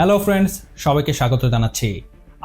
Hello friends সবাইকে স্বাগত জানাচ্ছি।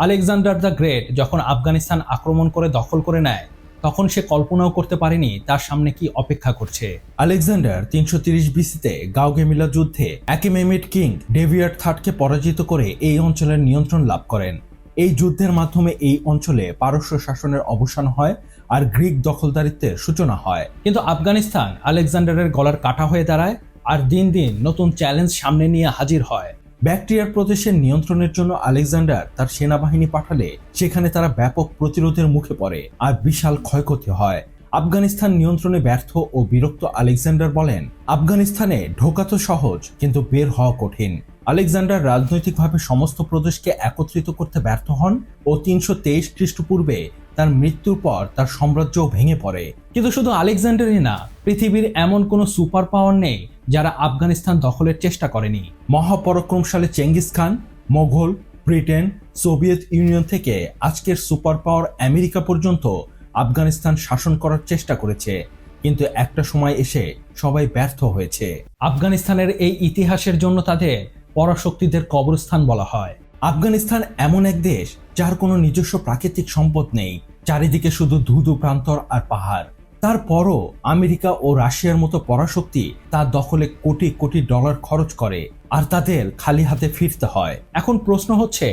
আলেকজান্ডার দ্য গ্রেট যখন আফগানিস্তান আক্রমণ করে দখল করে নেয় তখন সে কল্পনাও করতে পারেনি তার সামনে কি অপেক্ষা করছে। আলেকজান্ডার তিনশো তিরিশ বিসিতে গাউগেমিলা যুদ্ধে অ্যাকিমেমিড কিং ডেভিয়ার থার্ডকে পরাজিত করে এই অঞ্চলের নিয়ন্ত্রণ লাভ করেন। এই যুদ্ধের মাধ্যমে এই অঞ্চলে পারস্য শাসনের অবসান হয় আর গ্রিক দখলদারিত্বের সূচনা হয়। কিন্তু আফগানিস্তান আলেকজান্ডারের গলার কাটা হয়ে দাঁড়ায় আর দিন দিন নতুন চ্যালেঞ্জ সামনে নিয়ে হাজির হয়। ব্যাকটেরিয়ার প্রদেশের নিয়ন্ত্রণের জন্য আলেকজান্ডার তার সেনাবাহিনী পাঠালে সেখানে তারা ব্যাপক প্রতিরোধের মুখে পড়ে আর বিশাল ক্ষয়ক্ষতি হয়। আফগানিস্তান নিয়ন্ত্রণে ব্যর্থ ও বিরক্ত আলেকজান্ডার বলেন, আফগানিস্তানে ঢোকা তো সহজ, কিন্তু বের হওয়া কঠিন। আলেকজান্ডার রাজনৈতিকভাবে সমস্ত প্রদেশকে একত্রিত করতে ব্যর্থ হন ও তিনশো তেইশ খ্রিস্টপূর্বে তার মৃত্যুর পর তার সাম্রাজ্য ভেঙে পড়ে। কিন্তু শুধু আলেকজান্ডারই না, পৃথিবীর এমন কোনো সুপার পাওয়ার নেই যারা আফগানিস্তান দখলের চেষ্টা করেনি। মহাপরাক্রমশালী Genghis Khan, Mughal, Britain, Soviet Union থেকে আজকের সুপার পাওয়ার আমেরিকা পর্যন্ত আফগানিস্তান শাসন করার চেষ্টা করেছে। কিন্তু একটা সময় এসে সবাই ব্যর্থ হয়েছে। আফগানিস্তানের এই ইতিহাসের জন্য তাদের পরাশক্তিদের কবরস্থান বলা হয়। আফগানিস্তান এমন এক দেশ যার কোনো নিজস্ব প্রাকৃতিক সম্পদ নেই, চারিদিকে শুধু ধুধু প্রান্তর আর পাহাড়। তারপরও আমেরিকা ও রাশিয়ার মতো পরাশক্তি তার দখলে কোটি কোটি ডলার খরচ করে, আর তাদের খালি হাতে ফিরতে হয়। এখন প্রশ্ন হচ্ছে,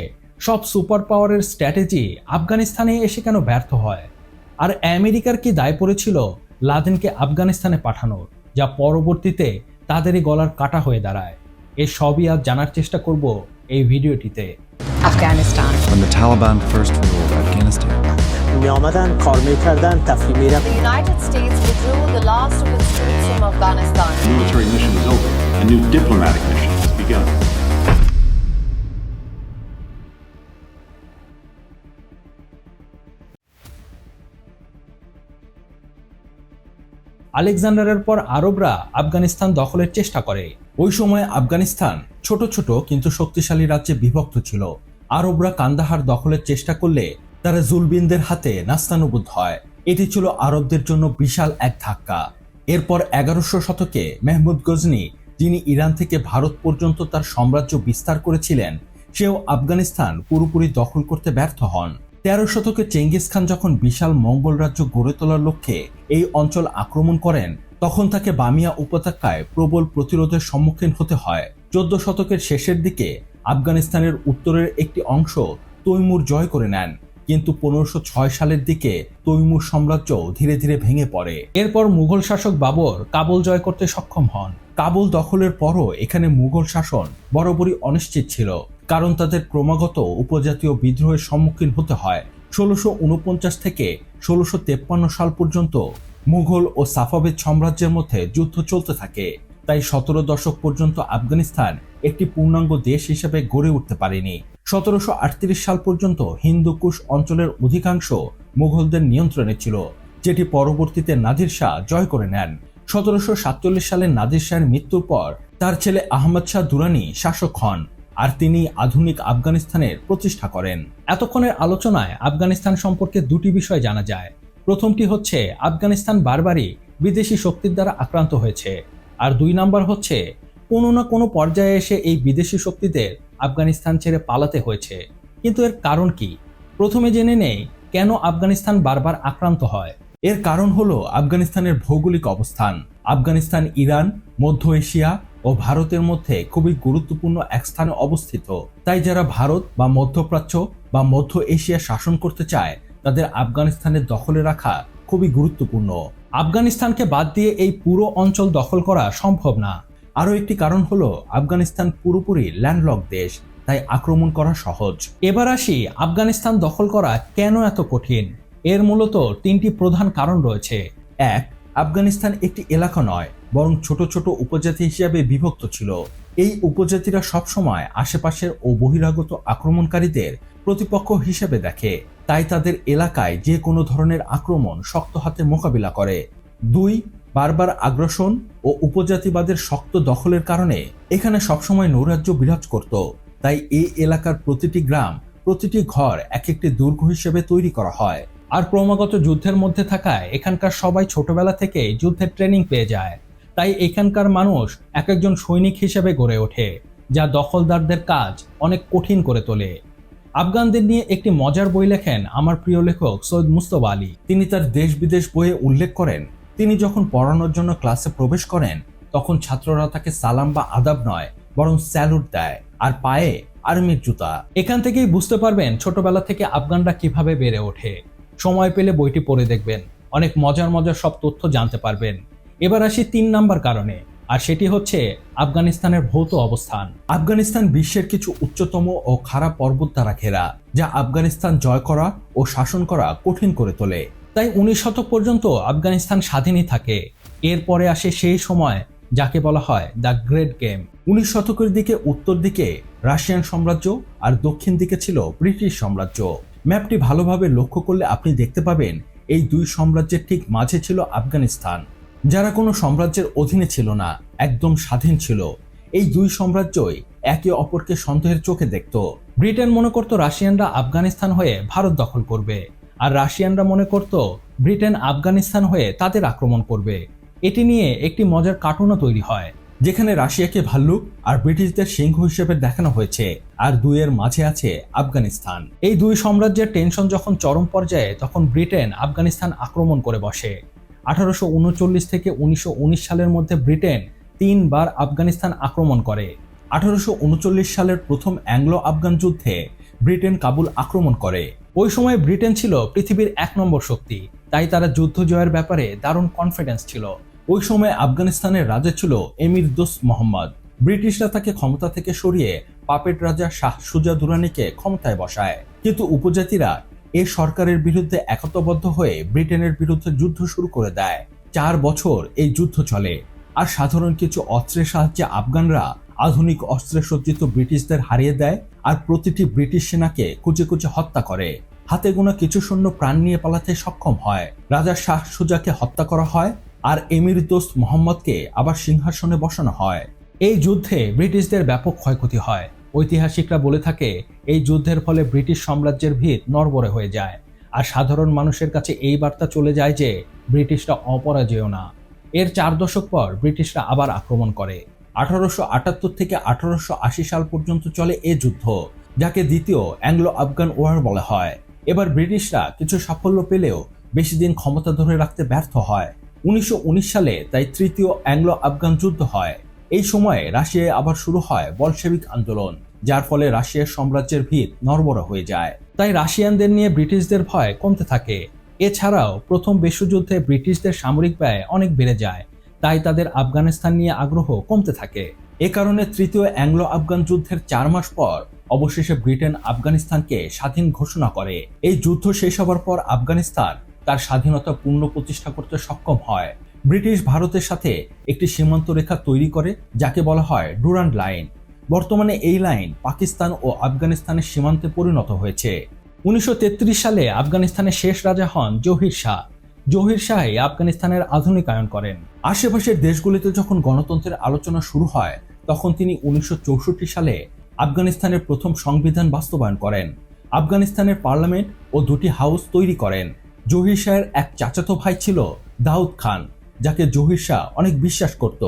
সব সুপার পাওয়ারের স্ট্র্যাটেজি আফগানিস্তানে এসে কেন ব্যর্থ হয়? আর আমেরিকার কি দায় পড়েছিল লাদেনকে আফগানিস্তানে পাঠানোর যা পরবর্তীতে তাদেরই গলার কাটা হয়ে দাঁড়ায়? এ সবই আজ জানার চেষ্টা করব এই ভিডিওটিতে। Afghanistan. When the Taliban first ruled Afghanistan, می آمدن کار میکردن تفریح میرفت The United States withdrew the last of its troops from Afghanistan. military mission is over. A new diplomatic mission has begun. আলেকজান্ডারের পর আরবরা আফগানিস্তান দখলের চেষ্টা করে ওই সময় আফগানিস্তান ছোট ছোট কিন্তু শক্তিশালী রাজ্যে বিভক্ত ছিল। আরবরা কান্দাহার দখলের চেষ্টা করলে তারা জুলবিনদের হাতে নাস্তানুবুদ্ধ হয়। এটি ছিল আরবদের জন্য বিশাল এক ধাক্কা। এরপর এগারোশো শতকে মেহমুদ গজনি, যিনি ইরান থেকে ভারত পর্যন্ত তার সাম্রাজ্য বিস্তার করেছিলেন, সেও আফগানিস্তান পুরোপুরি দখল করতে ব্যর্থ হন। তেরো শতকে চেঙ্গিস খান যখন বিশাল মঙ্গল রাজ্য গড়ে তোলার লক্ষ্যে এই অঞ্চল আক্রমণ করেন, তখন তাকে বামিয়া উপত্যকায় প্রবল প্রতিরোধের সম্মুখীন হতে হয়। চোদ্দ শতকের শেষের দিকে আফগানিস্তানের উত্তরের একটি অংশ তৈমুর জয় করে নেন, কিন্তু পনেরোশো ছয় সালের দিকে তৈমুর সাম্রাজ্য ধীরে ধীরে ভেঙে পড়ে। এরপর মুঘল শাসক বাবর কাবুল জয় করতে সক্ষম হন। কাবুল দখলের পরও এখানে মুঘল শাসন বরাবরই অনিশ্চিত ছিল, কারণ তাদের ক্রমাগত উপজাতীয় বিদ্রোহের সম্মুখীন হতে হয়। ষোলোশো উনপঞ্চাশ থেকে ষোলোশো তেপ্পান্ন সাল পর্যন্ত মুঘল ও সাফাবেদ সাম্রাজ্যের মধ্যে যুদ্ধ চলতে থাকে। তাই সতেরো দশক পর্যন্ত আফগানিস্তান একটি পূর্ণাঙ্গ দেশ হিসেবে গড়ে উঠতে পারেনি। সতেরোশো আটত্রিশ সাল পর্যন্ত হিন্দুকুশ অঞ্চলের অধিকাংশ মুঘলদের নিয়ন্ত্রণে ছিল, যেটি পরবর্তীতে নাদির শাহ জয় করে নেন। সতেরোশো সাতচল্লিশ সালে নাদির শাহের মৃত্যুর পর তার ছেলে আহমদ শাহ দুরানি শাসক হন আর তিনি আধুনিক আফগানিস্তানের প্রতিষ্ঠা করেন। এতক্ষণের আলোচনায় আফগানিস্তান সম্পর্কে দুটি বিষয় জানা যায়। প্রথমটি হচ্ছে, আফগানিস্তান বারবারই বিদেশি শক্তির দ্বারা আক্রান্ত হয়েছে। আর দুই নাম্বার হচ্ছে, কোনো না কোনো পর্যায়ে এসে এই বিদেশি শক্তিদের আফগানিস্তান ছেড়ে পালাতে হয়েছে। কিন্তু এর কারণ কি? প্রথমে জেনে নেই কেন আফগানিস্তান বারবার আক্রান্ত হয়। এর কারণ হলো আফগানিস্তানের ভৌগোলিক অবস্থান। আফগানিস্তান, ইরান, মধ্য এশিয়া ও ভারতের মধ্যে খুবই গুরুত্বপূর্ণ এক স্থানে অবস্থিত। তাই যারা ভারত বা মধ্যপ্রাচ্য বা মধ্য এশিয়া শাসন করতে চায়, তাদের আফগানিস্তানের দখলে রাখা খুবই গুরুত্বপূর্ণ। আফগানিস্তানকে বাদ দিয়ে এই পুরো অঞ্চল দখল করা সম্ভব না। আরও একটি কারণ হলো, আফগানিস্তান পুরোপুরি ল্যান্ডলক দেশ, তাই আক্রমণ করা সহজ। এবার আসি আফগানিস্তান দখল করা কেন এত কঠিন? এর মূলত তিনটি প্রধান কারণ রয়েছে। এক, আফগানিস্তান একটি এলাকা নয়, বরং ছোট ছোট উপজাতি হিসাবে বিভক্ত ছিল। এই উপজাতিরা সবসময় আশেপাশের ও বহিরাগত আক্রমণকারীদের প্রতিপক্ষ হিসেবে দেখে। তাই তাদের এলাকায় যে কোনো ধরনের আক্রমণ শক্ত হাতে মোকাবিলা করে। দুই, বারবার আগ্রাসন ও উপজাতিবাদের শক্ত দখলের কারণে এখানে সবসময় নৈরাজ্য বিরাজ করত। তাই এই এলাকার প্রতিটি গ্রাম, প্রতিটি ঘর এক একটি দুর্গ হিসেবে তৈরি করা হয়। আর ক্রমাগত যুদ্ধের মধ্যে থাকায় এখানকার সবাই ছোটবেলা থেকে যুদ্ধের ট্রেনিং পেয়ে যায়। তাই এখানকার মানুষ এক একজন সৈনিক হিসেবে গড়ে ওঠে, যা দখলদারদের কাজ অনেক কঠিন করে তোলে। আফগানদের নিয়ে একটি মজার বই লেখেন আমার প্রিয় লেখক সৈয়দ মুস্তফা আলী। তিনি তার দেশ বিদেশ বইয়ে উল্লেখ করেন। তিনি যখন পড়ানোর জন্য ক্লাসে প্রবেশ করেন, তখন ছাত্ররা তাকে সালাম বা আদাব নয়, বরং স্যালুট দেয় আর পায়ে আর্মির জুতা। এখান থেকেই বুঝতে পারবেন ছোটবেলা থেকে আফগানরা কীভাবে বেড়ে ওঠে। সময় পেলে বইটি পড়ে দেখবেন। অনেক মজার মজার সব তথ্য জানতে পারবেন। এবার আসি তিন নাম্বার কারণে। আর সেটি হচ্ছে আফগানিস্তানের ভৌত অবস্থান। আফগানিস্তান বিশ্বের কিছু উচ্চতম ও খারাপ পর্বত দ্বারা ঘেরা, যা আফগানিস্তান জয় করা ও শাসন করা কঠিন করে তোলে। তাই উনিশ শতক পর্যন্ত আফগানিস্তান স্বাধীনই থাকে। এরপরে আসে সেই সময়, যাকে বলা হয় দ্য গ্রেট গেম। উনিশ শতকের দিকে উত্তর দিকে রাশিয়ান সাম্রাজ্য আর দক্ষিণ দিকে ছিল ব্রিটিশ সাম্রাজ্য। ম্যাপটি ভালোভাবে লক্ষ্য করলে আপনি দেখতে পাবেন, এই দুই সাম্রাজ্যের ঠিক মাঝে ছিল আফগানিস্তান। যারা কোনো সাম্রাজ্যের অধীনে ছিল না, একদম স্বাধীন ছিল। এই দুই সাম্রাজ্যই একে অপরকে সন্দেহের চোখে দেখত। ব্রিটেন মনে করত রাশিয়ানরা আফগানিস্তান হয়ে ভারত দখল করবে, আর রাশিয়ানরা মনে করত ব্রিটেন আফগানিস্তান হয়ে তাদের আক্রমণ করবে। এটি নিয়ে একটি মজার কার্টুনও তৈরি হয়, যেখানে রাশিয়াকে ভাল্লুক আর ব্রিটিশদের সিংহ হিসেবে দেখানো হয়েছে, আর দুইয়ের মাঝে আছে আফগানিস্তান। এই দুই সাম্রাজ্যের টেনশন যখন চরম পর্যায়ে, তখন ব্রিটেন আফগানিস্তান আক্রমণ করে বসে। আঠারোশো উনচল্লিশ থেকে উনিশশো উনিশ সালের মধ্যে ব্রিটেন তিনবার আফগানিস্তান আক্রমণ করে। আঠারোশো উনচল্লিশ সালের প্রথম অ্যাংলো আফগান যুদ্ধে ব্রিটেন কাবুল আক্রমণ করে। ওই সময় ব্রিটেন ছিল পৃথিবীর এক নম্বর শক্তি, তাই তারা যুদ্ধ জয়ের ব্যাপারে দারুণ কনফিডেন্স ছিল। ওই সময় আফগানিস্তানের রাজা ছিল এমির দোস মোহাম্মদ। ব্রিটিশরা তাকে ক্ষমতা থেকে সরিয়ে পাপেট রাজা শাহ সুজা দুরানিকে ক্ষমতায় বসায়। কিন্তু উপজাতিরা এ সরকারের বিরুদ্ধে একতাবদ্ধ হয়ে ব্রিটেনের বিরুদ্ধে যুদ্ধ শুরু করে দেয়। চার বছর এই যুদ্ধ চলে। আর সাধারণ কিছু অস্ত্রের সাহায্যে আফগানরা আধুনিক অস্ত্রে সজ্জিত ব্রিটিশদের হারিয়ে দেয় আর প্রতিটি ব্রিটিশ সেনাকে কুচে কুচে হত্যা করে। হাতে গোনা কিছু সৈন্য প্রাণ নিয়ে পালাতে সক্ষম হয়। রাজা শাহ সুজাকে হত্যা করা হয় আর এমির দোস্ত মোহাম্মদকে আবার সিংহাসনে বসানো হয়। এই যুদ্ধে ব্রিটিশদের ব্যাপক ক্ষয়ক্ষতি হয়। ঐতিহাসিকরা বলে থাকে, এই যুদ্ধের ফলে ব্রিটিশ সাম্রাজ্যের ভিত নরবরে হয়ে যায়। আর সাধারণ মানুষের কাছে এই বার্তা চলে যায় যে, ব্রিটিশরা অপরাজেয় না। এর চার দশক পর ব্রিটিশরা আবার আক্রমণ করে। আঠারোশো আটাত্তর থেকে আঠারোশো আশি সাল পর্যন্ত চলে এ যুদ্ধ, যাকে দ্বিতীয় অ্যাংলো আফগান ওয়ার বলা হয়। এবার ব্রিটিশরা কিছু সাফল্য পেলেও বেশি দিন ক্ষমতা ধরে রাখতে ব্যর্থ হয়। উনিশশো উনিশ সালে তাই তৃতীয় অ্যাংলো আফগান যুদ্ধ হয়। এই সময়ে রাশিয়ায় আবার শুরু হয় বলশেবিক আন্দোলন, যার ফলে রাশিয়ার সাম্রাজ্যের ভিত নড়বড় হয়ে যায়। তাই রাশিয়ানদের নিয়ে ব্রিটিশদের ভয় কমতে থাকে। এছাড়াও প্রথম বিশ্বযুদ্ধে ব্রিটিশদের সামরিক ব্যয় অনেক বেড়ে যায়, তাই তাদের আফগানিস্তান নিয়ে আগ্রহ কমতে থাকে। এ কারণে তৃতীয় অ্যাংলো আফগান যুদ্ধের চার মাস পর অবশেষে ব্রিটেন আফগানিস্তানকে স্বাধীন ঘোষণা করে। এই যুদ্ধ শেষ হবার পর আফগানিস্তান তার স্বাধীনতা পূর্ণ প্রতিষ্ঠা করতে সক্ষম হয়। ব্রিটিশ ভারতের সাথে একটি সীমান্ত রেখা তৈরি করে, যাকে বলা হয় ডুরান্ড লাইন। বর্তমানে এই লাইন পাকিস্তান ও আফগানিস্তানের সীমান্তে পরিণত হয়েছে। উনিশশো তেত্রিশ সালে আফগানিস্তানের শেষ রাজা হন জহির শাহ। জহির শাহই আফগানিস্তানের আধুনিকায়ন করেন। আশেপাশের দেশগুলিতে যখন গণতন্ত্রের আলোচনা শুরু হয়, তখন তিনি উনিশশো চৌষট্টি সালে আফগানিস্তানের প্রথম সংবিধান বাস্তবায়ন করেন। আফগানিস্তানের পার্লামেন্ট ও দুটি হাউস তৈরি করেন। জহির শাহের এক চাচাতো ভাই ছিল দাউদ খান। যাকে জহির শাহ অনেক বিশ্বাস করত,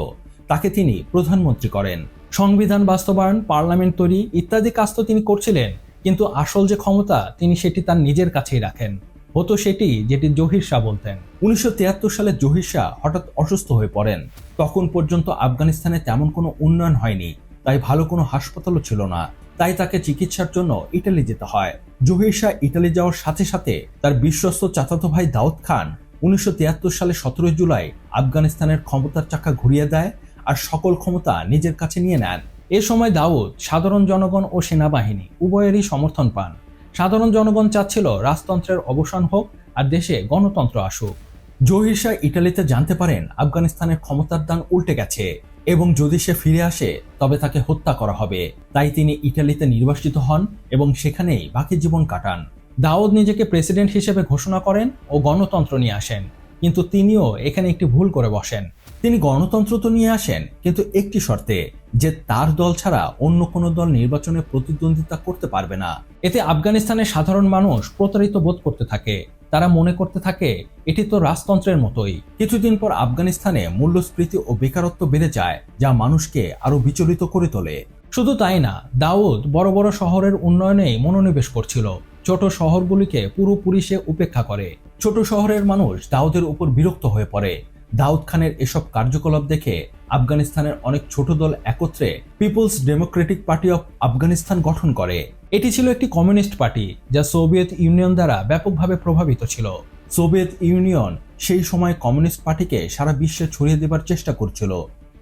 তাকে তিনি প্রধানমন্ত্রী করেন। সংবিধান বাস্তবায়ন, পার্লামেন্ট তৈরি ইত্যাদি কাজ তো তিনি করছিলেন, কিন্তু আসল যে ক্ষমতা তিনি সেটি তার নিজের কাছেই রাখেন। হতো সেটি যেটি জহির শাহ বলতেন। উনিশশো সালে জহির শাহ হঠাৎ অসুস্থ হয়ে পড়েন। তখন পর্যন্ত আফগানিস্তানে তেমন কোনো উন্নয়ন হয়নি, তাই ভালো কোনো হাসপাতালও ছিল না। তাই তাকে চিকিৎসার জন্য ইটালি যেতে হয়। জহির শাহ ইটালি যাওয়ার সাথে সাথে তার বিশ্বস্ত চাচাতো ভাই দাউদ খান উনিশশো সালে সতেরোই জুলাই আফগানিস্তানের ক্ষমতার চাকা ঘুরিয়ে দেয় আর সকল ক্ষমতা নিজের কাছে নিয়ে নেন। এ সময় দাউদ সাধারণ জনগণ ও সেনাবাহিনী উভয়েরই সমর্থন পান। সাধারণ জনগণ চাচ্ছিল রাজতন্ত্রের অবসান হোক আর দেশে গণতন্ত্র আসুক। জহির শাহ ইটালিতে জানতে পারেন আফগানিস্তানের ক্ষমতার দান উল্টে গেছে এবং যদি সে ফিরে আসে, তবে তাকে হত্যা করা হবে। তাই তিনি ইটালিতে নির্বাসিত হন এবং সেখানেই বাকি জীবন কাটান। দাউদ নিজেকে প্রেসিডেন্ট হিসেবে ঘোষণা করেন ও গণতন্ত্র নিয়ে আসেন। কিন্তু তিনিও এখানে একটি ভুল করে বসেন। তিনি গণতন্ত্র তো নিয়ে আসেন, কিন্তু একটি শর্তে, যে তার দল ছাড়া অন্য কোনো দল নির্বাচনে প্রতিদ্বন্দ্বিতা করতে পারবে না। এতে আফগানিস্তানের সাধারণ মানুষ প্রতারিত বোধ করতে থাকে। তারা মনে করতে থাকে, এটি তো রাজতন্ত্রের মতোই। কিছুদিন পর আফগানিস্তানে মূল্যস্ফীতি ও বেকারত্ব বেড়ে যায়, যা মানুষকে আরও বিচলিত করে তোলে। শুধু তাই না, দাউদ বড় বড় শহরের উন্নয়নেই মনোনিবেশ করছিল। ছোট শহরগুলিকে পুরোপুরি সে উপেক্ষা করে। ছোট শহরের মানুষ দাউদের উপর বিরক্ত হয়ে পড়ে। দাউদ খানের এসব কার্যকলাপ দেখে আফগানিস্তানের অনেক ছোট দল একত্রে People's Democratic Party of Afghanistan গঠন করে। এটি ছিল একটি কমিউনিস্ট পার্টি, যা সোভিয়েত ইউনিয়ন দ্বারা ব্যাপকভাবে প্রভাবিত ছিল। সোভিয়েত ইউনিয়ন সেই সময় কমিউনিস্ট পার্টিকে সারা বিশ্বে ছড়িয়ে দেবার চেষ্টা করছিল।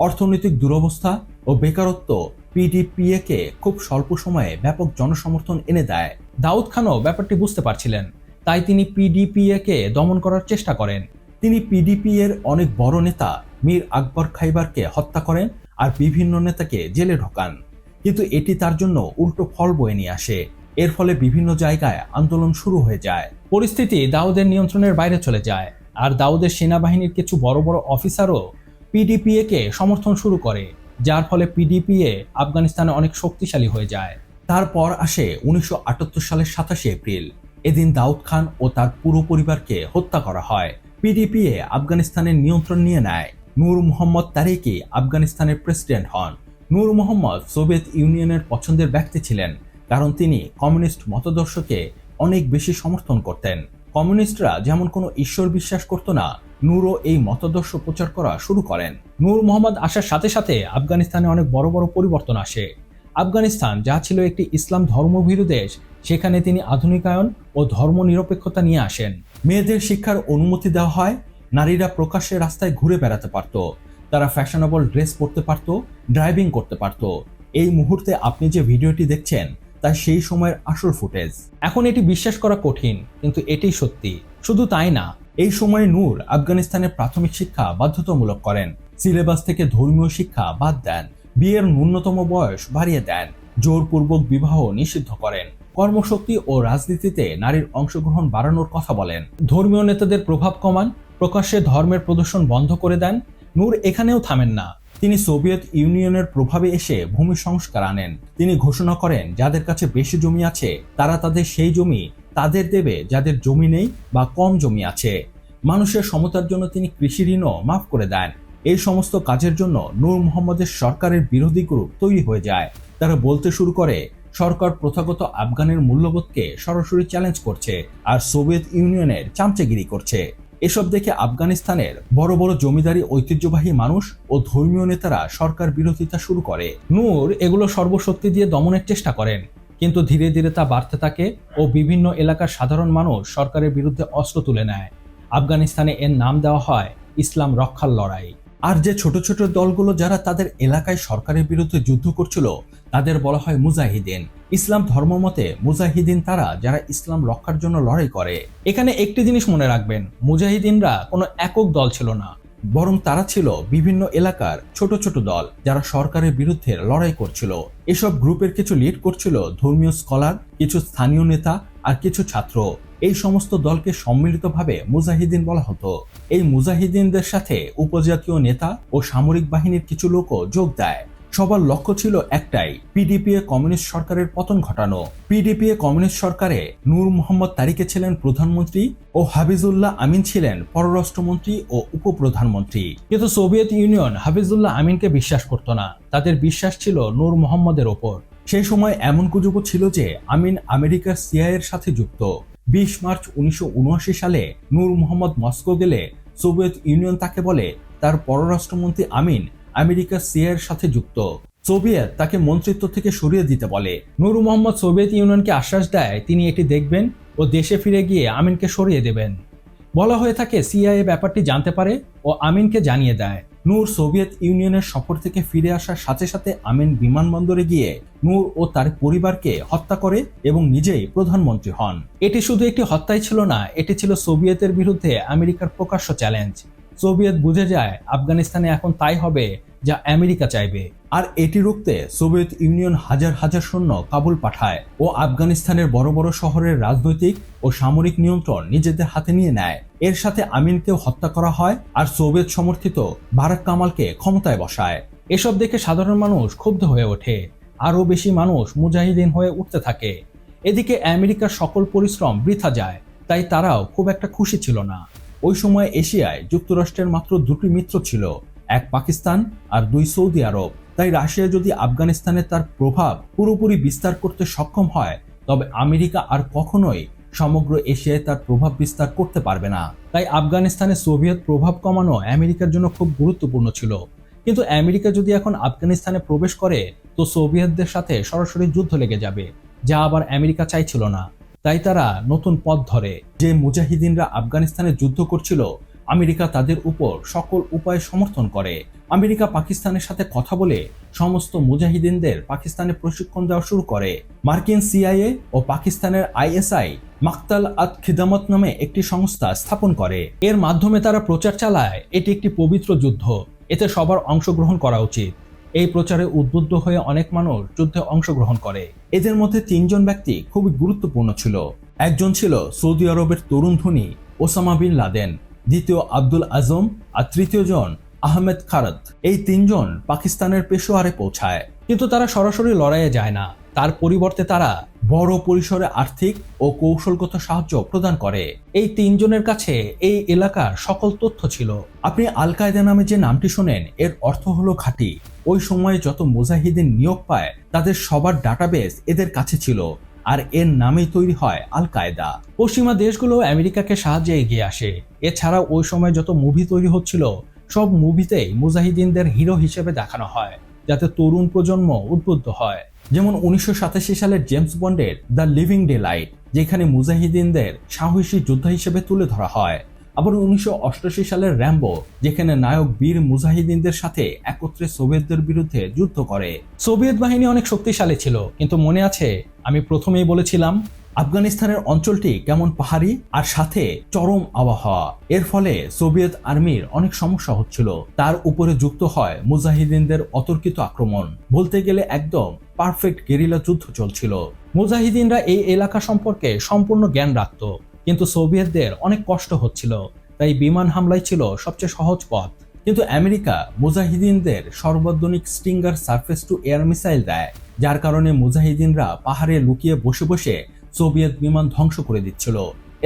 অর্থনৈতিক দুরবস্থা ও বেকারত্ব পিডিপিএ কে খুব স্বল্প সময়ে ব্যাপক জনসমর্থন এনে দেয়। দাউদ খানও ব্যাপারটি বুঝতে পারছিলেন। তাই তিনি পিডিপিএ কে দমন করার চেষ্টা করেন। তিনি পিডিপি এর অনেক বড় নেতা মীর আকবর খাইবারকে হত্যা করেন আর বিভিন্ন নেতাকে জেলে ঢোকান। কিন্তু এটি তার জন্য উল্টো ফল বয়ে নিয়ে আসে। এর ফলে বিভিন্ন জায়গায় আন্দোলন শুরু হয়ে যায়। পরিস্থিতি দাউদের নিয়ন্ত্রণের বাইরে চলে যায় আর দাউদের সেনাবাহিনীর কিছু বড় বড় অফিসারও পিডিপিএ কে সমর্থন শুরু করে। যার ফলে পিডিপিএ আফগানিস্তানে অনেক শক্তিশালী হয়ে যায়। তারপর আসে উনিশশো সালের সাতাশে এপ্রিল। এদিন দাউদ খান ও তার পুরো পরিবারকে হত্যা করা হয়। পিডিপিএ আফগানিস্তানের নিয়ন্ত্রণ নিয়ে নেয়। নূর মোহাম্মদ তারিকি আফগানিস্তানের প্রেসিডেন্ট হন। নূর মোহাম্মদ সোভিয়েত ইউনিয়নের পছন্দের ব্যক্তি ছিলেন, কারণ তিনি কমিউনিস্ট মতাদর্শকে অনেক বেশি সমর্থন করতেন। কমিউনিস্টরা যেমন কোনো ঈশ্বর বিশ্বাস করত না নূরও এই মতাদর্শ প্রচার করা শুরু করেন। নূর মোহাম্মদ আসার সাথে সাথে আফগানিস্তানে অনেক বড় বড় পরিবর্তন আসে। আফগানিস্তান, যা ছিল একটি ইসলাম ধর্মভীরু দেশ, সেখানে তিনি আধুনিকায়ন ও ধর্মনিরপেক্ষতা নিয়ে আসেন। মেয়েদের শিক্ষার অনুমতি দেওয়া হয়, নারীরা প্রকাশ্যে রাস্তায় ঘুরে বেড়াতে পারত, তারা ফ্যাশনেবল ড্রেস পরতে পারত, ড্রাইভিং করতে পারত। এই মুহূর্তে আপনি যে ভিডিওটি দেখছেন, তা সেই সময়ের আসল ফুটেজ। এখন এটি বিশ্বাস করা কঠিন, কিন্তু এটাই সত্যি। শুধু তাই না এই সময়ে নূর আফগানিস্তানে প্রাথমিক শিক্ষা বাধ্যতামূলক করেন। সিলেবাস থেকে ধর্মীয় শিক্ষা বাদ দেন। বিয়ের ন্যূনতম বয়স বাড়িয়ে দেন। জোরপূর্বক বিবাহ নিষিদ্ধ করেন। কর্মশক্তি ও রাজনীতিতে নারীর অংশগ্রহণ বাড়ানোর কথা বলেন। ধর্মীয় নেতাদের প্রভাব কমান, প্রকাশ্যে ধর্মের প্রদর্শন বন্ধ করে দেন। নূর এখানেও থামেন না। তিনি সোভিয়েত ইউনিয়নের প্রভাবে এসে ভূমি সংস্কার আনেন। তিনি ঘোষণা করেন, যাদের কাছে বেশি জমি আছে, তারা তাদের সেই জমি তাদের দেবে যাদের জমি নেই বা কম জমি আছে। মানুষের সমতার জন্য তিনি কৃষি ঋণও মাফ করে দেন। এই সমস্ত কাজের জন্য নূর মোহাম্মদের সরকারের বিরোধী গ্রুপ তৈরি হয়ে যায়। তারা বলতে শুরু করে, সরকার প্রথাগত আফগানের মূল্যবোধকে সরাসরি চ্যালেঞ্জ করছে আর সোভিয়েত ইউনিয়নের চামচেগিরি করছে। এসব দেখে আফগানিস্তানের বড় বড় জমিদারি ঐতিহ্যবাহী মানুষ ও ধর্মীয় নেতারা সরকার বিরোধিতা শুরু করে। নূর এগুলো সর্বশক্তি দিয়ে দমনের চেষ্টা করেন। কিন্তু ধীরে ধীরে তা বাড়তে থাকে ও বিভিন্ন এলাকার সাধারণ মানুষ সরকারের বিরুদ্ধে অস্ত্র তুলে নেয়। আফগানিস্তানে এর নাম দেওয়া হয় ইসলাম রক্ষার লড়াই। আর যে ছোট ছোট দলগুলো যারা তাদের এলাকায় সরকারের বিরুদ্ধে যুদ্ধ করছিল, তাদের বলা হয় মুজাহিদিন। ইসলাম ধর্মমতে মুজাহিদিন তারা যারা ইসলাম রক্ষার জন্য লড়াই করে। এখানে একটি জিনিস মনে রাখবেন, মুজাহিদিনরা কোনো একক দল ছিল না। বরং তারা ছিল বিভিন্ন এলাকার ছোট ছোট দল যারা সরকারের বিরুদ্ধে লড়াই করছিল। এসব গ্রুপের কিছু লিড করছিল ধর্মীয় স্কলার কিছু স্থানীয় নেতা আর কিছু ছাত্র। এই সমস্ত দলকে সম্মিলিতভাবে মুজাহিদিন বলা হতো। এই মুজাহিদিনদের সাথে উপজাতীয় নেতা ও সামরিক বাহিনীর কিছু লোকও যোগ দেয়। সবার লক্ষ্য ছিল একটাই পিডিপিএ কমিউনিস্ট সরকারের পতন ঘটানো। পিডিপিএ কমিউনিস্ট সরকারে নূর মোহাম্মদ তারিকে ছিলেন প্রধানমন্ত্রী ও হাফিজুল্লাহ আমিন ছিলেন পররাষ্ট্রমন্ত্রী ও উপপ্রধানমন্ত্রী। কিন্তু সোভিয়েত ইউনিয়ন হাফিজুল্লাহ আমিনকে বিশ্বাস করত না। তাদের বিশ্বাস ছিল নূর মোহাম্মদের ওপর। সেই সময় এমন গুজবও ছিল যে আমিন আমেরিকার সিআইয়ের সাথে যুক্ত। বিশ মার্চ উনিশশো উনআশি সালে নূর মোহাম্মদ মস্কো গেলে সোভিয়েত ইউনিয়ন তাকে বলে তার পররাষ্ট্রমন্ত্রী আমিন আমেরিকার সিআইয়ের সাথে যুক্ত। সোভিয়েত তাকে মন্ত্রিত্ব থেকে সরিয়ে দিতে বলে। নূর মোহাম্মদ সোভিয়েত ইউনিয়নকে আশ্বাস দেয়, তিনি এটি দেখবেন ও দেশে ফিরে গিয়ে আমিনকে সরিয়ে দেবেন। বলা হয়ে থাকে, সিআইএ ব্যাপারটি জানতে পারে ও আমিনকে জানিয়ে দেয়। নূর সোভিয়েত ইউনিয়নের সফর থেকে ফিরে আসার সাথে সাথে আমিন বিমানবন্দরে গিয়ে নূর ও তার পরিবারকে হত্যা করে এবং নিজেই প্রধানমন্ত্রী হন। এটি শুধু একটি হত্যাই ছিল না, এটি ছিল সোভিয়েতের বিরুদ্ধে আমেরিকার প্রকাশ্য চ্যালেঞ্জ। সোভিয়েত বুঝে যায় আফগানিস্তানে এখন তাই হবে যা আমেরিকা চাইবে। আর এটি রুখতে সোভিয়েত ইউনিয়ন হাজার হাজার সৈন্য কাবুল পাঠায় ও আফগানিস্তানের বড় বড় শহরের রাজনৈতিক ও সামরিক নিয়ন্ত্রণ নিজেদের হাতে নিয়ে নেয়। এর সাথে আমিনকেও হত্যা করা হয় আর সোভিয়েত সমর্থিত বারাক কামালকে ক্ষমতায় বসায়। এসব দেখে সাধারণ মানুষ ক্ষুব্ধ হয়ে ওঠে। আরও বেশি মানুষ মুজাহিদিন হয়ে উঠতে থাকে। এদিকে আমেরিকার সকল পরিশ্রম বৃথা যায়, তাই তারাও খুব একটা খুশি ছিল না। ওই সময় এশিয়ায় যুক্তরাষ্ট্রের মাত্র দুটি মিত্র ছিল, এক পাকিস্তান আর দুই সৌদি আরব। তাই রাশিয়া যদি আফগানিস্তানে তার প্রভাব পুরোপুরি বিস্তার করতে সক্ষম হয়, তবে আমেরিকা আর কখনোই সমগ্র এশিয়ায় তার প্রভাব বিস্তার করতে পারবে না। তাই আফগানিস্তানে সোভিয়েত প্রভাব কমানো আমেরিকার জন্য খুব গুরুত্বপূর্ণ ছিল। কিন্তু আমেরিকা যদি এখন আফগানিস্তানে প্রবেশ করে, তো সোভিয়েতদের সাথে সরাসরি যুদ্ধ লেগে যাবে, যা আবার আমেরিকা চাইছিল না। তাই তারা নতুন পথ ধরে। যে মুজাহিদিনরা আফগানিস্তানে যুদ্ধ করছিল, আমেরিকা তাদের উপর সকল উপায়ে সমর্থন করে। আমেরিকা পাকিস্তানের সাথে কথা বলে সমস্ত মুজাহিদিনদের পাকিস্তানে প্রশিক্ষণ দেওয়া শুরু করে। মার্কিন সিআইএ ও পাকিস্তানের আইএসআই মাকতাল আত খিদামত নামে একটি সংস্থা স্থাপন করে। এর মাধ্যমে তারা প্রচার চালায়, এটি একটি পবিত্র যুদ্ধ। এতে সবার অংশগ্রহণ করা উচিত। এই প্রচারে উদ্বুদ্ধ হয়ে অনেক মানুষ যুদ্ধে অংশগ্রহণ করে। এদের মধ্যে তিনজন ব্যক্তি খুবই গুরুত্বপূর্ণ ছিল। একজন ছিল সৌদি আরবের তরুণ ধনী ওসামা বিন লাদেন, দ্বিতীয় আব্দুল আজম আর তৃতীয় জন আহমেদ খারদ এই তিনজন পাকিস্তানের পেশোয়ারে পৌঁছায়। কিন্তু তারা সরাসরি লড়াইয়ে যায় না। তার পরিবর্তে তারা বড় পরিসরে আর্থিক ও কৌশলগত সাহায্য প্রদান করে। এই তিনজনের কাছে এই এলাকার সকল তথ্য ছিল। আপনি আল কায়দা নামে যে নামটি শোনেন, এর অর্থ হলো ঘাঁটি। ওই সময়ে যত মুজাহিদিন নিয়োগ পায়, তাদের সবার ডাটাবেস এদের কাছে ছিল, আর এর নামেই তৈরি হয় আল কায়দা। পশ্চিমা দেশগুলো আমেরিকাকে সাহায্যে এগিয়ে আসে। এছাড়া ওই সময় যত মুভি তৈরি হচ্ছিল, সব মুভিতেই মুজাহিদিনদের হিরো হিসেবে দেখানো হয়, যাতে তরুণ প্রজন্ম উদ্বুদ্ধ হয়। যেমন উনিশশো সাতাশি সালের জেমস বন্ডের দ্য লিভিং ডে লাইট যেখানে মুজাহিদিনদের সাহসী যোদ্ধা হিসেবে তুলে ধরা হয়। আবার উনিশশো সালের র্যাম্বো, যেখানে নায়ক বীর মুজাহিদিনদের সাথে একত্রে সোভিয়েতদের বিরুদ্ধে যুদ্ধ করে। সোভিয়েত বাহিনী অনেক শক্তিশালী ছিল, কিন্তু মনে আছে, আমি প্রথমেই বলেছিলাম আফগানিস্তানের অঞ্চলটি কেমন পাহাড়ি আর সাথে চরম আবহাওয়া? এর ফলে সোভিয়েত আর্মির অনেক সমস্যা হচ্ছিল। তার উপরে যুক্ত হয় মুজাহিদিনদের অতর্কিত আক্রমণ। বলতে গেলে একদম পারফেক্ট গেরিলা যুদ্ধ চলছিল। মুজাহিদিনরা এই এলাকা সম্পর্কে সম্পূর্ণ জ্ঞান রাখত। কিন্তু সোভিয়েতদের অনেক কষ্ট হচ্ছিল। তাই বিমান হামলাই ছিল সবচেয়ে সহজ পথ। কিন্তু আমেরিকা মুজাহিদিনদের সর্বাধুনিক Stinger surface to air missile দেয়। যার কারণে মুজাহিদিনরা পাহাড়ে লুকিয়ে বসে বসে সোভিয়েত বিমান ধ্বংস করে দিচ্ছিল।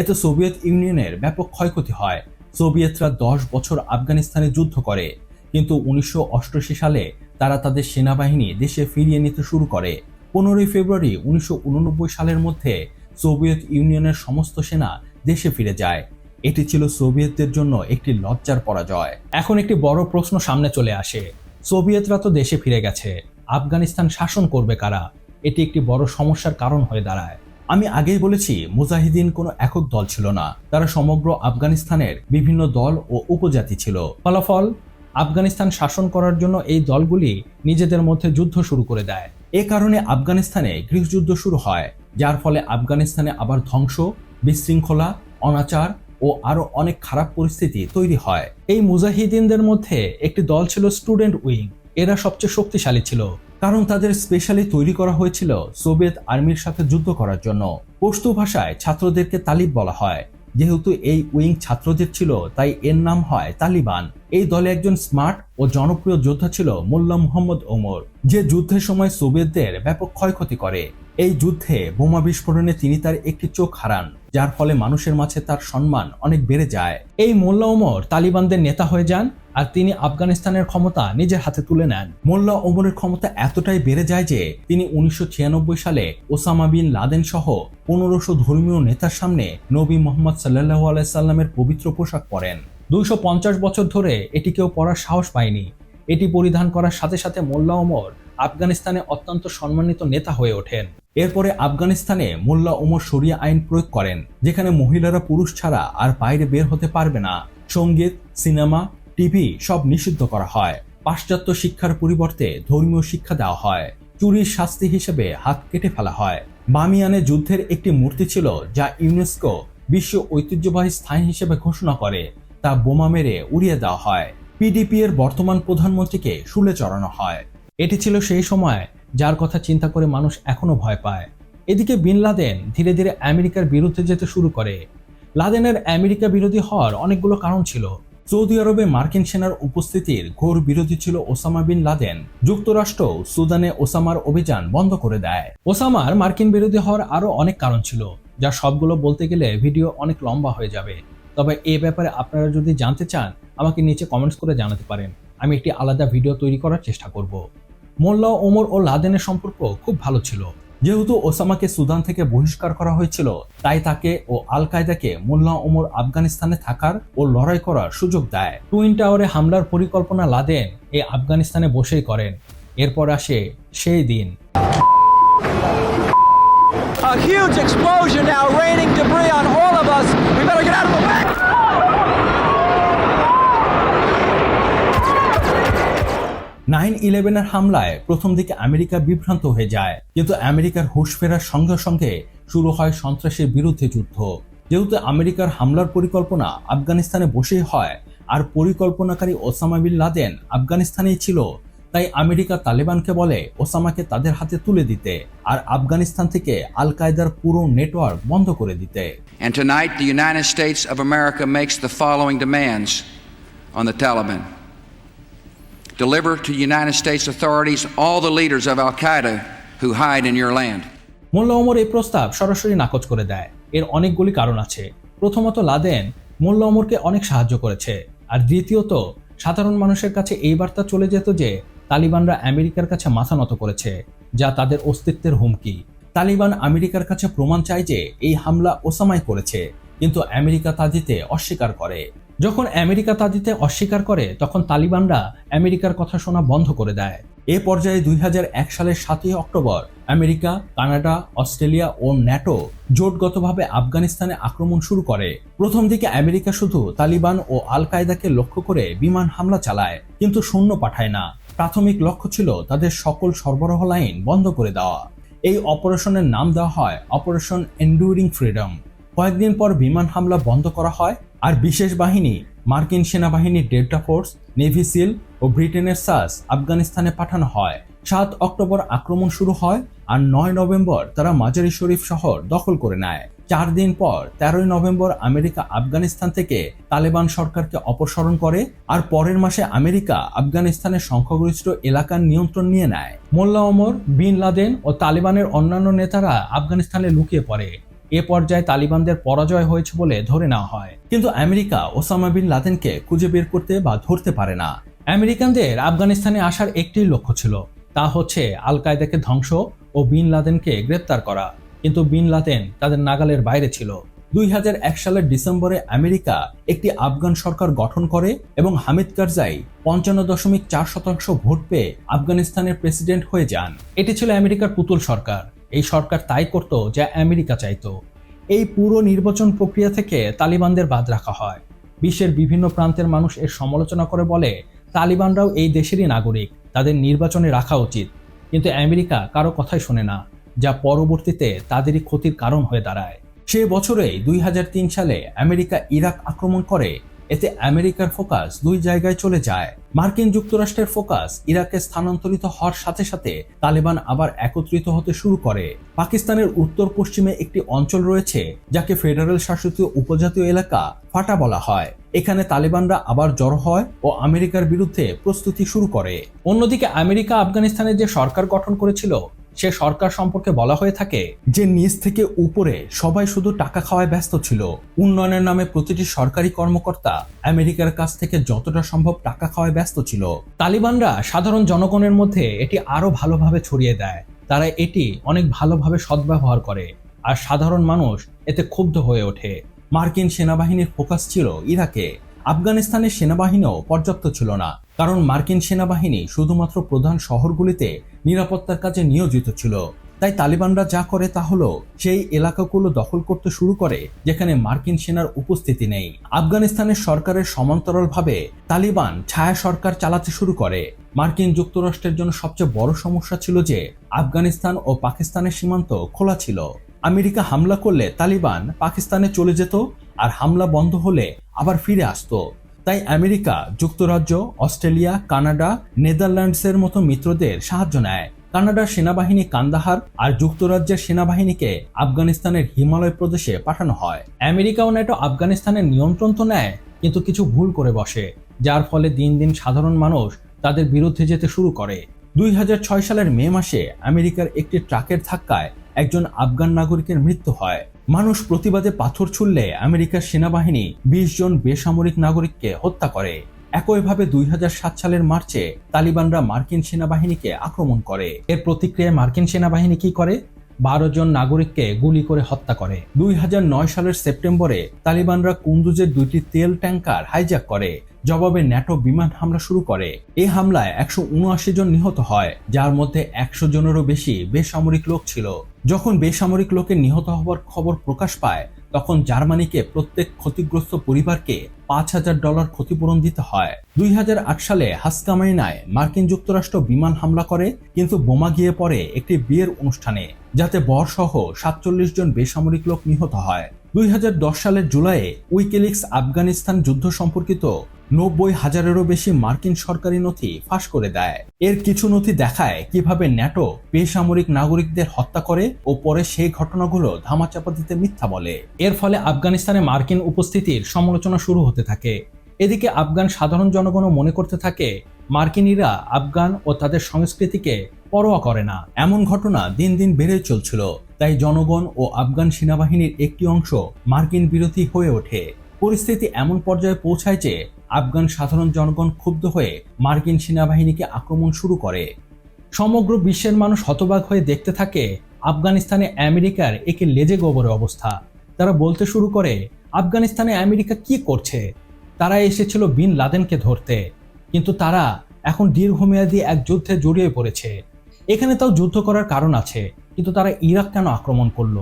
এতে সোভিয়েত ইউনিয়নের ব্যাপক ক্ষয়ক্ষতি হয়। সোভিয়েতরা দশ বছর আফগানিস্তানে যুদ্ধ করে, কিন্তু উনিশশো সালে তারা তাদের সেনাবাহিনী দেশে ফিরিয়ে নিতে শুরু করে। পনেরোই ফেব্রুয়ারি উনিশশো উননব্বই সালের মধ্যে সোভিয়েত ইউনিয়নের সমস্ত সেনা দেশে ফিরে যায়। এটি ছিল সোভিয়েতদের জন্য একটি লজ্জার পরাজয়। এখন একটি বড় প্রশ্ন সামনে চলে আসে। সোভিয়েতরা তো দেশে ফিরে গেছে। আফগানিস্তান শাসন করবে কারা? এটি একটি বড় সমস্যার কারণ হয়ে দাঁড়ায়। আমি আগেই বলেছি, মুজাহিদিন কোনো একক দল ছিল না। তারা সমগ্র আফগানিস্তানের বিভিন্ন দল ও উপজাতি ছিল। ফলাফল, আফগানিস্তান শাসন করার জন্য এই দলগুলি নিজেদের মধ্যে যুদ্ধ শুরু করে দেয়। এ কারণে আফগানিস্তানে গৃহযুদ্ধ শুরু হয়, যার ফলে আফগানিস্তানে আবার ধ্বংস, বিশৃঙ্খলা, অনাচার ও আরও অনেক খারাপ পরিস্থিতি তৈরি হয়। এই মুজাহিদিনদের মধ্যে একটি দল ছিল স্টুডেন্ট উইং। এরা সবচেয়ে শক্তিশালী ছিল। কারণ তাদের স্পেশালি তৈরি করা হয়েছিল সোভিয়েত আর্মির সাথে যুদ্ধ করার জন্য। পশতু ভাষায় ছাত্রদেরকে তালিব বলা হয়। যেহেতু এই উইং ছাত্রদের ছিল, তাই এর নাম হয় তালিবান। এই দলে একজন স্মার্ট ও জনপ্রিয় যোদ্ধা ছিল মোল্লা মোহাম্মদ ওমর, যে যুদ্ধের সময় সোভিয়েতদের ব্যাপক ক্ষয়ক্ষতি করে। এই যুদ্ধে বোমা বিস্ফোরণে তিনি তার একটি চোখ হারান, যার ফলে মানুষের মাঝে তার সম্মান অনেক বেড়ে যায়। এই মোল্লা ওমর তালিবানদের নেতা হয়ে যান আর তিনি আফগানিস্তানের ক্ষমতা নিজের হাতে তুলে নেন। মোল্লা ওমরের ক্ষমতা এতটাই বেড়ে যায় যে তিনি উনিশশো ছিয়ানব্বই সালে ওসামা বিন লাদেন সহ পনেরোশো ধর্মীয় নেতার সামনে নবী মোহাম্মদ সাল্লাহ আলাইসাল্লামের পবিত্র পোশাক পরেন। দুইশো পঞ্চাশ বছর ধরে এটি কেউ পরার সাহস পায়নি। এটি পরিধান করার সাথে সাথে মোল্লা ওমর আফগানিস্তানে অত্যন্ত সম্মানিত নেতা হয়ে ওঠেন। এরপরে আফগানিস্তানে মোল্লা ওমর শরিয়া আইন প্রয়োগ করেন, যেখানে মহিলারা পুরুষ ছাড়া আর বাইরে বের হতে পারবে না। সংগীত, সিনেমা, টিভি সব নিষিদ্ধ করা হয়। পাশ্চাত্য শিক্ষার পরিবর্তে ধর্মীয় শিক্ষা দেওয়া হয়। চুরির শাস্তি হিসেবে হাত কেটে ফেলা হয়। বামিয়ানে যুদ্ধের একটি মূর্তি ছিল যা ইউনেস্কো বিশ্ব ঐতিহ্যবাহী স্থান হিসেবে ঘোষণা করে, তা বোমা মেরে উড়িয়ে দেওয়া হয়। পিডিপি এর বর্তমান প্রধানমন্ত্রীকে শুলে চড়ানো হয়। এটি ছিল সেই সময় যার কথা চিন্তা করে মানুষ এখনও ভয় পায়। এদিকে বিন লাদেন ধীরে ধীরে আমেরিকার বিরুদ্ধে যেতে শুরু করে। লাদেনের আমেরিকা বিরোধী হওয়ার অনেকগুলো কারণ ছিল। সৌদি আরবে মার্কিন সেনার উপস্থিতির ঘোর বিরোধী ছিল ওসামা বিন লাদেন। যুক্তরাষ্ট্র সুদানে ওসামার অভিযান বন্ধ করে দেয়। ওসামার মার্কিন বিরোধী হওয়ার আরও অনেক কারণ ছিল, যা সবগুলো বলতে গেলে ভিডিও অনেক লম্বা হয়ে যাবে। তবে এ ব্যাপারে আপনারা যদি জানতে চান, আমাকে নিচে কমেন্টস করে জানাতে পারেন। আমি একটি আলাদা ভিডিও তৈরি করার চেষ্টা করব। মোল্লা, ওমর ও লাদেনের সম্পর্ক খুব ভালো ছিল যেহেতু ওসামাকে সুদান থেকে বহিষ্কার করা হয়েছিল, তাই তাকে ও আল কায়দাকে মোল্লা, ওমর আফগানিস্তানে থাকার ও লড়াই করার সুযোগ দেয় টুইন টাওয়ারে হামলার পরিকল্পনা লাদেন এ আফগানিস্তানে বসেই করেন এরপর আসে সেই দিন A huge explosion now raining debris on all of us. We better get out of the. Nine ইলেভেনের হামলায় প্রথম দিকে আমেরিকা বিভ্রান্ত হয়ে যায় কিন্তু আমেরিকার হুঁশ ফেরার সঙ্গে সঙ্গে শুরু হয় সন্ত্রাসের বিরুদ্ধে যুদ্ধ। যেহেতু আমেরিকার হামলার পরিকল্পনা আফগানিস্তানে বসেই হয় আর পরিকল্পনাকারী ওসামা বিন লাদেন আফগানিস্তানেই ছিল তাই আমেরিকা তালেবানকে বলে ওসামাকে তাদের হাতে তুলে দিতে আর আফগানিস্তান থেকে আল কায়দার পুরো নেটওয়ার্ক বন্ধ করে দিতে। And tonight, the United States of America makes the following demands on the Taliban. Deliver to United States authorities all the leaders of Al Qaeda who hide in your land. মোল্লা ওমর এই প্রস্তাব সরাসরি নাকচ করে দেয়। এর অনেকগুলি কারণ আছে। প্রথমত, লাদেন মোল্লা ওমরকে অনেক সাহায্য করেছে। আর দ্বিতীয়ত, সাধারণ মানুষের কাছে এই বার্তা চলে যেত যে, তালিবানরা আমেরিকার কাছে মাথা নত করেছে, যা তাদের অস্তিত্বের হুমকি। তালিবান আমেরিকার কাছে প্রমাণ চায় যে, এই হামলা ওসামাই করেছে, কিন্তু আমেরিকা তা দিতে অস্বীকার করে। যখন আমেরিকা তা দিতে অস্বীকার করে, তখন তালিবানরা আমেরিকার কথা শোনা বন্ধ করে দেয়। এ পর্যায়ে দুই হাজার এক সালের সাতই অক্টোবর আমেরিকা, কানাডা, অস্ট্রেলিয়া ও ন্যাটো জোটগতভাবে আফগানিস্তানে আক্রমণ শুরু করে। প্রথম দিকে আমেরিকা শুধু তালিবান ও আল কায়দাকে লক্ষ্য করে বিমান হামলা চালায়, কিন্তু সৈন্য পাঠায় না। প্রাথমিক লক্ষ্য ছিল তাদের সকল সরবরাহ লাইন বন্ধ করে দেওয়া। এই অপারেশনের নাম দেওয়া হয় অপারেশন এন্ডুরিং ফ্রিডম। কয়েকদিন পর বিমান হামলা বন্ধ করা হয় আর বিশেষ বাহিনী, মার্কিন সেনাবাহিনীর ডেল্টা ফোর্স, নেভি সিল ও ব্রিটেনের সাস আফগানিস্তানে পাঠানো হয়। সাত অক্টোবর আক্রমণ শুরু হয় আর নয় নভেম্বর তারা মাজারি শরীফ শহর দখল করে নেয়। চার দিন পর তেরোই নভেম্বর আমেরিকা আফগানিস্তান থেকে তালেবান সরকারকে অপসারণ করে আর পরের মাসে আমেরিকা আফগানিস্তানের সংখ্যাগরিষ্ঠ এলাকার নিয়ন্ত্রণ নিয়ে নেয়। মোল্লা ওমর বিন লাদেন ও তালেবানের অন্যান্য নেতারা আফগানিস্তানে লুকিয়ে পড়ে। এ পর্যায়ে তালিবানদের পরাজয় হয়েছে বলে ধরে নেওয়া হয়। কিন্তু আমেরিকা ওসামা বিন লাদেনকে খুঁজে বের করতে বা ধরতে পারে না। আমেরিকানদের আফগানিস্তানে আসার একটি লক্ষ্য ছিল। তা হচ্ছে আল কায়দাকে ধ্বংস ও বিন লাদেনকে গ্রেপ্তার করা। কিন্তু বিন লাদেন তাদের নাগালের বাইরে ছিল। দুই হাজার এক সালের ডিসেম্বরে আমেরিকা একটি আফগান সরকার গঠন করে এবং হামিদ কারজাই পঞ্চান্ন দশমিক চার শতাংশ ভোট পেয়ে আফগানিস্তানের প্রেসিডেন্ট হয়ে যান। এটি ছিল আমেরিকার পুতুল সরকার। এই সরকার তাই করত যা আমেরিকা চাইতো। এই পুরো নির্বাচন প্রক্রিয়া থেকে তালিবানদের বাদ রাখা হয়। বিশ্বের বিভিন্ন প্রান্তের মানুষ এর সমালোচনা করে বলে, তালিবানরাও এই দেশেরই নাগরিক, তাদের নির্বাচনে রাখা উচিত। কিন্তু আমেরিকা কারও কথাই শোনে না, যা পরবর্তীতে তাদেরই ক্ষতির কারণ হয়ে দাঁড়ায়। সে বছরেই দুই হাজার তিন সালে আমেরিকা ইরাক আক্রমণ করে এতে আমেরিকার ফোকাস দুই জায়গায় চলে যায়। মার্কিন যুক্তরাষ্ট্রের ফোকাস ইরাকে স্থানান্তরিত হওয়ার সাথে সাথে তালেবান আবার একত্রিত হতে শুরু করে। পাকিস্তানের উত্তর পশ্চিমে একটি অঞ্চল রয়েছে, যাকে ফেডারেল শাসিত উপজাতীয় এলাকা ফাটা বলা হয়। এখানে তালেবানরা আবার জড়ো হয় ও আমেরিকার বিরুদ্ধে প্রস্তুতি শুরু করে। অন্যদিকে আমেরিকা আফগানিস্তানে যে সরকার গঠন করেছিল সে সরকার সম্পর্কে বলা হয়ে থাকে যে নিচ থেকে উপরে সবাই শুধু টাকা খাওয়ায় ব্যস্ত ছিল। উন্নয়নের নামে প্রতিটি সরকারি কর্মকর্তা আমেরিকার কাছ থেকে যতটা সম্ভব টাকা খাওয়ায় ব্যস্ত ছিল। তালিবানরা সাধারণ জনগণের মধ্যে এটি আরও ভালোভাবে ছড়িয়ে দেয়। তারা এটি অনেক ভালোভাবে সদ্ব্যবহার করে। আর সাধারণ মানুষ এতে ক্ষুব্ধ হয়ে ওঠে। মার্কিন সেনাবাহিনীর ফোকাস ছিল ইরাকে। আফগানিস্তানের সেনাবাহিনীও পর্যাপ্ত ছিল না, কারণ মার্কিন সেনাবাহিনী শুধুমাত্র প্রধান শহরগুলিতে নিরাপত্তার কাজে নিয়োজিত ছিল। তাই তালিবানরা যা করে তা হলো সেই এলাকাগুলো দখল করতে শুরু করে, যেখানে মার্কিন সেনার উপস্থিতি নেই। আফগানিস্তানের সরকারের সমান্তরালভাবে তালিবান ছায়া সরকার চালাতে শুরু করে। মার্কিন যুক্তরাষ্ট্রের জন্য সবচেয়ে বড় সমস্যা ছিল যে আফগানিস্তান ও পাকিস্তানের সীমান্ত খোলা ছিল। আমেরিকা হামলা করলে তালিবান পাকিস্তানে চলে যেত আর হামলা বন্ধ হলে আবার ফিরে আসতো। তাই আমেরিকা, যুক্তরাজ্য, অস্ট্রেলিয়া, কানাডা, নেদারল্যান্ডসের মতো মিত্রদের সাহায্য নেয়। কানাডার সেনাবাহিনী কান্দাহার আর যুক্তরাজ্যের সেনাবাহিনীকে আফগানিস্তানের হিমালয় প্রদেশে পাঠানো হয়। আমেরিকা ও ন্যাটো আফগানিস্তানের নিয়ন্ত্রণ তো নেয়, কিন্তু কিছু ভুল করে বসে, যার ফলে দিন দিন সাধারণ মানুষ তাদের বিরুদ্ধে যেতে শুরু করে। দুই হাজার ছয় সালের মে মাসে আমেরিকার একটি ট্রাকের ধাক্কায় একজন আফগান নাগরিকের মৃত্যু হয়। মানুষ প্রতিবাদে পাথর ছুড়লে আমেরিকার সেনাবাহিনী বিশ জন বেসামরিক নাগরিককে হত্যা করে। একইভাবে দুই হাজার সাত সালের মার্চে তালিবানরা মার্কিন সেনাবাহিনীকে আক্রমণ করে। এর প্রতিক্রিয়ায় মার্কিন সেনাবাহিনী কি করে? বারো জন নাগরিককে গুলি করে হত্যা করে। দুই হাজার নয় সালের সেপ্টেম্বরে তালিবানরা কুন্দুজের দুইটি তেল ট্যাঙ্কার হাইজ্যাক করে। জবাবে ন্যাটো বিমান হামলা শুরু করে। এই হামলায় একশো উনআশি জন নিহত হয়, যার মধ্যে একশো জনেরও বেশি বেসামরিক লোক ছিল। যখন বেসামরিক লোকের নিহত হওয়ার খবর প্রকাশ পায়, তখন জার্মানিকে প্রত্যেক ক্ষতিগ্রস্ত পরিবারকে পাঁচ হাজার ডলার ক্ষতিপূরণ দিতে হয়। দুই হাজার আট সালে হাসকামাইনায় মার্কিন যুক্তরাষ্ট্র বিমান হামলা করে, কিন্তু বোমা গিয়ে পড়ে একটি বিয়ের অনুষ্ঠানে, যাতে বরসহ সাতচল্লিশ জন বেসামরিক লোক নিহত হয়। দুই হাজার দশ সালের জুলাইয়ে উইকিলিক্স আফগানিস্তান যুদ্ধ সম্পর্কিত নব্বই হাজারেরও বেশি মার্কিন সরকারি নথি ফাঁস করে দেয়। এর কিছু নথি দেখায় কীভাবে ন্যাটো বেসামরিক নাগরিকদের হত্যা করে ও পরে সেই ঘটনাগুলো ধামাচাপা দিতে মিথ্যা বলে। এর ফলে আফগানিস্তানে মার্কিন উপস্থিতির সমালোচনা শুরু হতে থাকে। এদিকে আফগান সাধারণ জনগণও মনে করতে থাকে, মার্কিনীরা আফগান ও তাদের সংস্কৃতিকে পরোয়া করে না। এমন ঘটনা দিন দিন বেড়ে চলছিল। তাই জনগণ ও আফগান সেনাবাহিনীর একটি অংশ মার্কিন বিরোধী হয়ে ওঠে। পরিস্থিতি এমন পর্যায়ে পৌঁছায় যে আফগান সাধারণ জনগণ ক্ষুব্ধ হয়ে মার্কিন সেনাবাহিনীকে আক্রমণ শুরু করে। সমগ্র বিশ্বের মানুষ হতবাক হয়ে দেখতে থাকে আফগানিস্তানে আমেরিকার একে লেজে গোবরে অবস্থা। তারা বলতে শুরু করে, আফগানিস্তানে আমেরিকা কি করছে? তারা এসেছিল বিন লাদেনকে ধরতে। কিন্তু তারা এখন দীর্ঘমেয়াদী এক যুদ্ধে জড়িয়ে পড়েছে। এখানে তাও যুদ্ধ করার কারণ আছে, কিন্তু তারা ইরাক কেন আক্রমণ করল?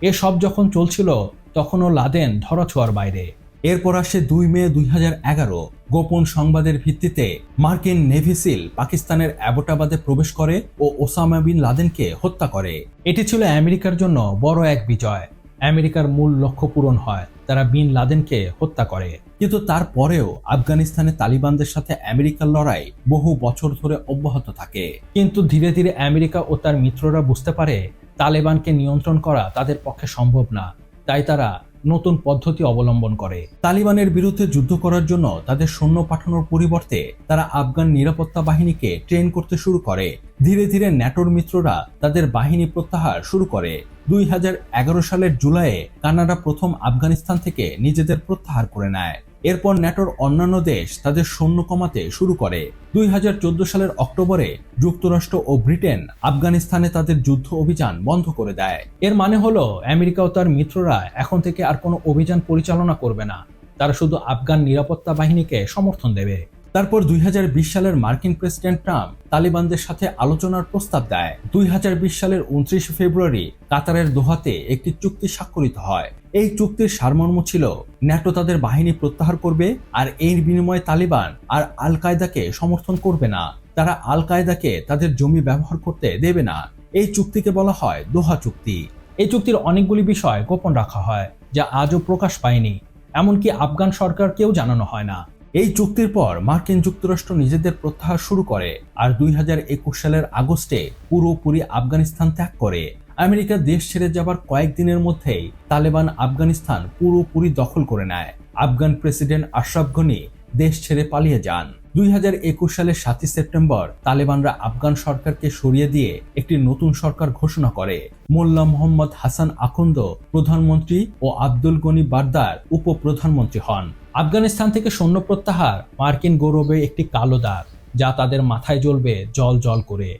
এসব যখন চলছিল, তখনও লাদেন ধরাছোঁয়ার বাইরে। এরপর আসে দুই মে দুই হাজার এগারো। গোপন সংবাদের ভিত্তিতে মার্কিন নেভিসিল পাকিস্তানের অ্যাবোটাবাদে প্রবেশ করে ও ওসামা বিন লাদেনকে হত্যা করে। এটি ছিল আমেরিকার জন্য বড় এক বিজয়। আমেরিকার মূল লক্ষ্য পূরণ হয়, তারা বিন লাদেনকে হত্যা করে। কিন্তু তারপরেও আফগানিস্তানে তালিবানদের সাথে আমেরিকার লড়াই বহু বছর ধরে অব্যাহত থাকে। কিন্তু ধীরে ধীরে আমেরিকা ও তার মিত্ররা বুঝতে পারে, তালেবানকে নিয়ন্ত্রণ করা তাদের পক্ষে সম্ভব না। তাই তারা নতুন পদ্ধতি অবলম্বন করে। তালিবানের বিরুদ্ধে যুদ্ধ করার জন্য তাদের সৈন্য পাঠানোর পরিবর্তে তারা আফগান নিরাপত্তা বাহিনীকে ট্রেন করতে শুরু করে। ধীরে ধীরে ন্যাটোর মিত্ররা তাদের বাহিনী প্রত্যাহার শুরু করে। দুই হাজার এগারো সালের জুলাইয়ে কানাডা প্রথম আফগানিস্তান থেকে নিজেদের প্রত্যাহার করে নেয়। এরপর ন্যাটোর অন্যান্য দেশ তাদের সৈন্য কমাতে শুরু করে। দুই হাজার চোদ্দ সালের অক্টোবরে যুক্তরাষ্ট্র ও ব্রিটেন আফগানিস্তানে তাদের যুদ্ধ অভিযান বন্ধ করে দেয়। এর মানে হলো আমেরিকা ও তার মিত্ররা এখন থেকে আর কোনো অভিযান পরিচালনা করবে না। তারা শুধু আফগান নিরাপত্তা বাহিনীকে সমর্থন দেবে। তারপর দুই হাজার বিশ সালের মার্কিন প্রেসিডেন্ট ট্রাম্প তালিবানদের সাথে আলোচনার প্রস্তাব দেয়। দুই হাজার বিশ সালের উনত্রিশে ফেব্রুয়ারি কাতারের দোহাতে একটি চুক্তি স্বাক্ষরিত হয়। এই চুক্তির সারমর্ম ছিল, ন্যাটো তাদের বাহিনী প্রত্যাহার করবে আর এর বিনিময়ে তালিবান আর আল কায়দাকে সমর্থন করবে না। তারা আল কায়দাকে তাদের জমি ব্যবহার করতে দেবে না। এই চুক্তিকে বলা হয় দোহা চুক্তি। এই চুক্তির অনেকগুলি বিষয় গোপন রাখা হয়, যা আজও প্রকাশ পায়নি। এমনকি আফগান সরকারকেও জানানো হয় না। এই চুক্তির পর মার্কিন যুক্তরাষ্ট্র নিজেদের প্রত্যাহার শুরু করে আর দুই হাজার একুশ সালের আগস্টে পুরোপুরি আফগানিস্তান ত্যাগ করে। আমেরিকা দেশ ছেড়ে যাবার কয়েকদিনের মধ্যেই তালেবান আফগানিস্তান পুরোপুরি দখল করে নেয়। আফগান প্রেসিডেন্ট আশরাফ গনি দেশ ছেড়ে পালিয়ে যান। দুই হাজার একুশ সালের সাতই সেপ্টেম্বর তালেবানরা আফগান সরকারকে সরিয়ে দিয়ে একটি নতুন সরকার ঘোষণা করে। মোল্লা মোহাম্মদ হাসান আখন্দ প্রধানমন্ত্রী ও আব্দুল গনি বারদার উপপ্রধানমন্ত্রী হন। আফগানিস্তান থেকে সৈন্য প্রত্যাহার মার্কিন গৌরবে একটি কালো দাগ, যা তাদের মাথায় জ্বলবে জল জল করে।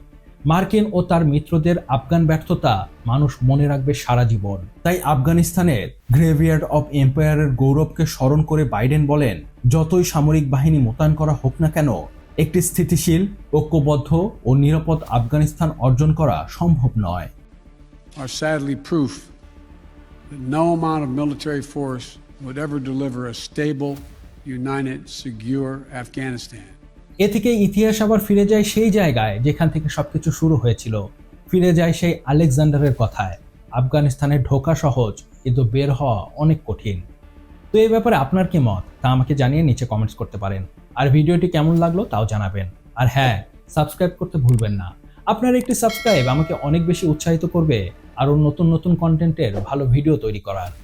মার্কিন ও তার মিত্রদের আফগান ব্যর্থতা মানুষ মনে রাখবে সারা জীবন। তাই আফগানিস্তানের গ্রেভিয়ার্ড অব এম্পায়ারের গৌরবকে স্মরণ করে বাইডেন বলেন, যতই সামরিক বাহিনী মোতায়েন করা হোক না কেন, একটি স্থিতিশীল, ঐক্যবদ্ধ ও নিরাপদ আফগানিস্তান অর্জন করা সম্ভব নয়। Are sadly proof that no amount of military force would ever deliver a stable, united, secure Afghanistan. এ থেকে ইতিহাস আবার ফিরে যায় সেই জায়গায় যেখান থেকে সবকিছু শুরু হয়েছিল। ফিরে যায় সেই আলেকজান্ডারের কথায়। আফগানিস্তানে ঢোকা সহজ কিন্তু বের হওয়া অনেক কঠিন। তো এই ব্যাপারে আপনার কি মত? তা আমাকে জানিয়ে নিচে কমেন্টস করতে পারেন। আর ভিডিওটি কেমন লাগল তাও জানাবেন। আর হ্যাঁ সাবস্ক্রাইব করতে ভুলবেন না। আপনার একটি সাবস্ক্রাইব আমাকে অনেক বেশি উৎসাহিত করবে আরও নতুন নতুন কন্টেন্টের ভালো ভিডিও তৈরি করার।